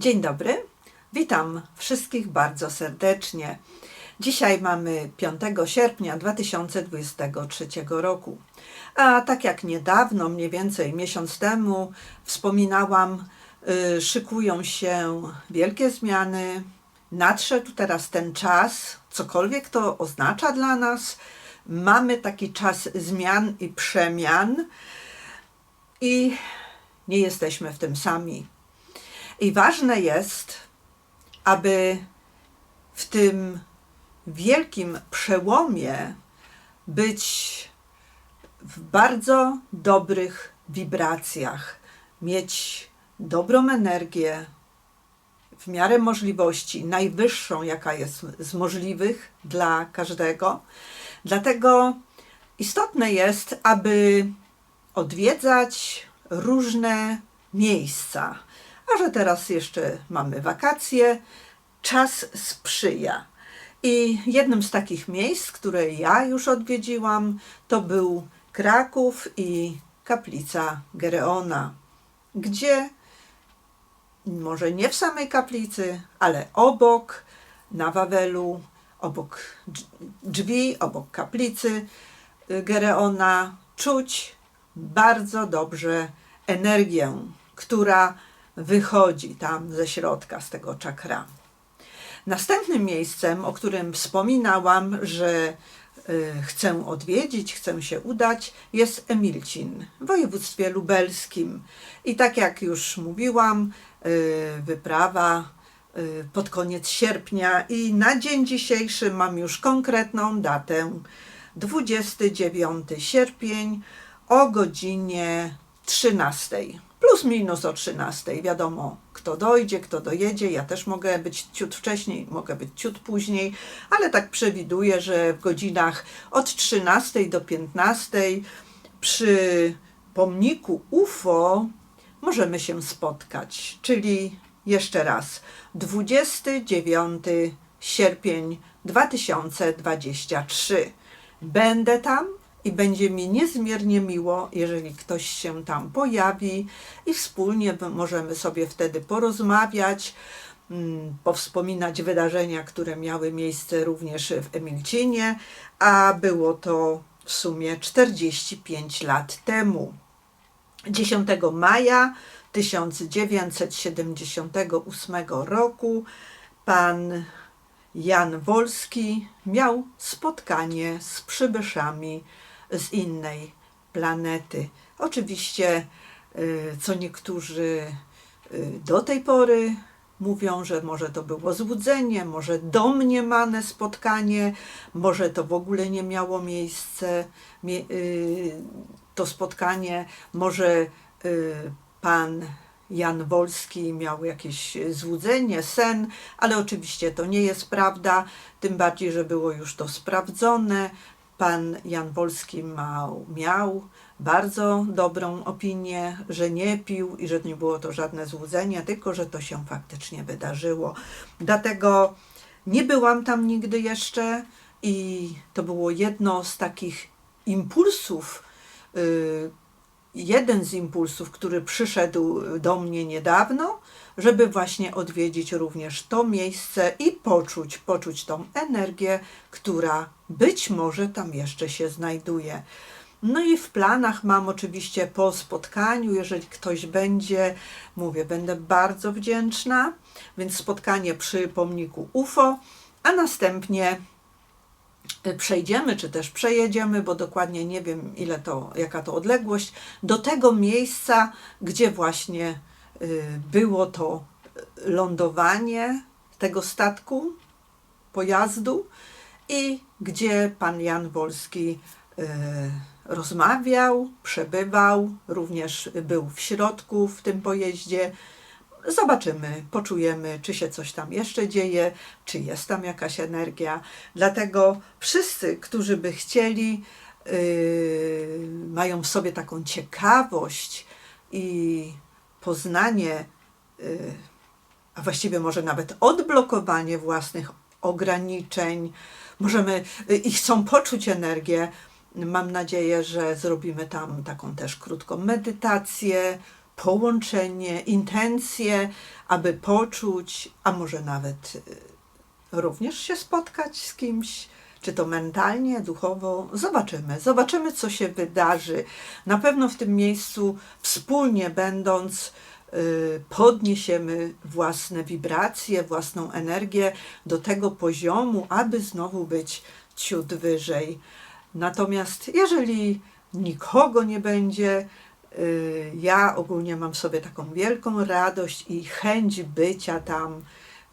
Dzień dobry, witam wszystkich bardzo serdecznie. Dzisiaj mamy 5 sierpnia 2023 roku. A tak jak niedawno, mniej więcej miesiąc temu, wspominałam, y, szykują się wielkie zmiany. Nadszedł teraz ten czas, cokolwiek to oznacza dla nas. Mamy taki czas zmian i przemian i nie jesteśmy w tym sami. I ważne jest, aby w tym wielkim przełomie być w bardzo dobrych wibracjach, mieć dobrą energię, w miarę możliwości, najwyższą, jaka jest z możliwych dla każdego. Dlatego istotne jest, aby odwiedzać różne miejsca. A że teraz jeszcze mamy wakacje, czas sprzyja. I jednym z takich miejsc, które ja już odwiedziłam, to był Kraków i kaplica Gereona, gdzie może nie w samej kaplicy, ale obok, na Wawelu, obok drzwi, obok kaplicy Gereona, czuć bardzo dobrze energię, która wychodzi tam ze środka, z tego czakra. Następnym miejscem, o którym wspominałam, że y, chcę odwiedzić, chcę się udać, jest Emilcin w województwie lubelskim. I tak jak już mówiłam, y, wyprawa y, pod koniec sierpnia i na dzień dzisiejszy mam już konkretną datę 29 sierpień o godzinie 13 plus minus o 13. Wiadomo, kto dojdzie, kto dojedzie. Ja też mogę być ciut wcześniej, mogę być ciut później, ale tak przewiduję, że w godzinach od 13 do 15 przy pomniku UFO możemy się spotkać. Czyli jeszcze raz, 29 sierpień 2023. Będę tam i będzie mi niezmiernie miło, jeżeli ktoś się tam pojawi i wspólnie możemy sobie wtedy porozmawiać, mm, powspominać wydarzenia, które miały miejsce również w Emilcinie, a było to w sumie 45 lat temu. 10 maja 1978 roku pan Jan Wolski miał spotkanie z przybyszami z innej planety. Oczywiście, y, co niektórzy y, do tej pory mówią, że może to było złudzenie, może domniemane spotkanie, może to w ogóle nie miało miejsce, y, to spotkanie, może pan Jan Wolski miał jakieś złudzenie, sen, ale oczywiście to nie jest prawda, tym bardziej, że było już to sprawdzone. Pan Jan Wolski miał, miał bardzo dobrą opinię, że nie pił i że nie było to żadne złudzenie, tylko że to się faktycznie wydarzyło. Dlatego nie byłam tam nigdy jeszcze i to było jedno z takich impulsów, yy, jeden z impulsów, który przyszedł do mnie niedawno, żeby właśnie odwiedzić również to miejsce i poczuć, poczuć tą energię, która być może tam jeszcze się znajduje. No i w planach mam oczywiście po spotkaniu, jeżeli ktoś będzie, mówię, będę bardzo wdzięczna, więc spotkanie przy pomniku UFO, a następnie przejdziemy, czy też przejedziemy, bo dokładnie nie wiem, ile to, jaka to odległość, do tego miejsca, gdzie właśnie y, było to lądowanie tego statku, pojazdu i gdzie pan Jan Wolski y, rozmawiał, przebywał, również był w środku w tym pojeździe Zobaczymy, poczujemy, czy się coś tam jeszcze dzieje, czy jest tam jakaś energia. Dlatego wszyscy, którzy by chcieli, yy, mają w sobie taką ciekawość i poznanie, yy, a właściwie może nawet odblokowanie własnych ograniczeń, możemy yy, i chcą poczuć energię. Mam nadzieję, że zrobimy tam taką też krótką medytację, połączenie, intencje, aby poczuć, a może nawet y, również się spotkać z kimś, czy to mentalnie, duchowo. Zobaczymy, zobaczymy, co się wydarzy. Na pewno w tym miejscu, wspólnie będąc, y, podniesiemy własne wibracje, własną energię do tego poziomu, aby znowu być ciut wyżej. Natomiast jeżeli nikogo nie będzie, ja ogólnie mam sobie taką wielką radość i chęć bycia tam,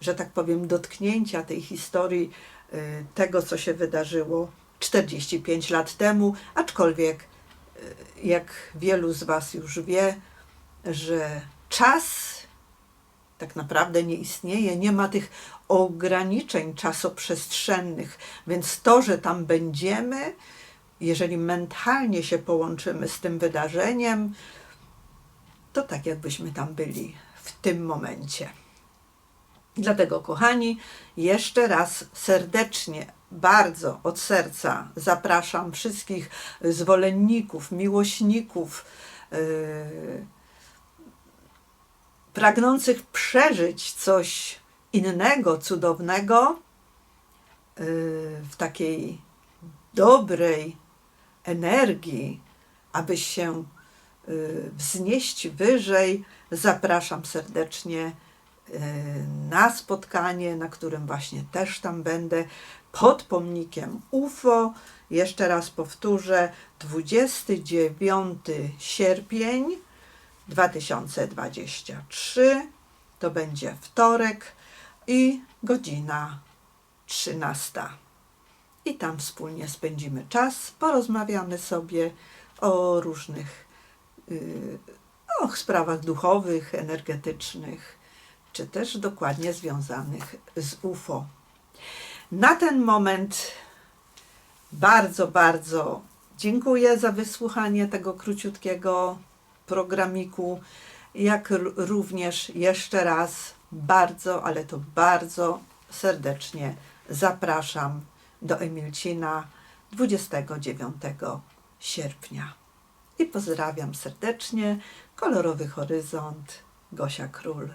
że tak powiem, dotknięcia tej historii, y, tego, co się wydarzyło 45 lat temu, aczkolwiek, y, jak wielu z Was już wie, że czas tak naprawdę nie istnieje, nie ma tych ograniczeń czasoprzestrzennych, więc to, że tam będziemy, jeżeli mentalnie się połączymy z tym wydarzeniem, to tak jakbyśmy tam byli w tym momencie. Dlatego, kochani, jeszcze raz serdecznie, bardzo od serca zapraszam wszystkich zwolenników, miłośników, yy, pragnących przeżyć coś innego, cudownego, yy, w takiej dobrej energii, aby się yy, wznieść wyżej, zapraszam serdecznie yy, na spotkanie, na którym właśnie też tam będę pod pomnikiem UFO. Jeszcze raz powtórzę, 29 sierpień 2023 to będzie wtorek i godzina 13. I tam wspólnie spędzimy czas, porozmawiamy sobie o różnych yy, o sprawach duchowych, energetycznych, czy też dokładnie związanych z UFO. Na ten moment bardzo, bardzo dziękuję za wysłuchanie tego króciutkiego programiku, jak również jeszcze raz bardzo, ale to bardzo serdecznie zapraszam do Emilcina 29 sierpnia. I pozdrawiam serdecznie. Kolorowy horyzont, Gosia Król.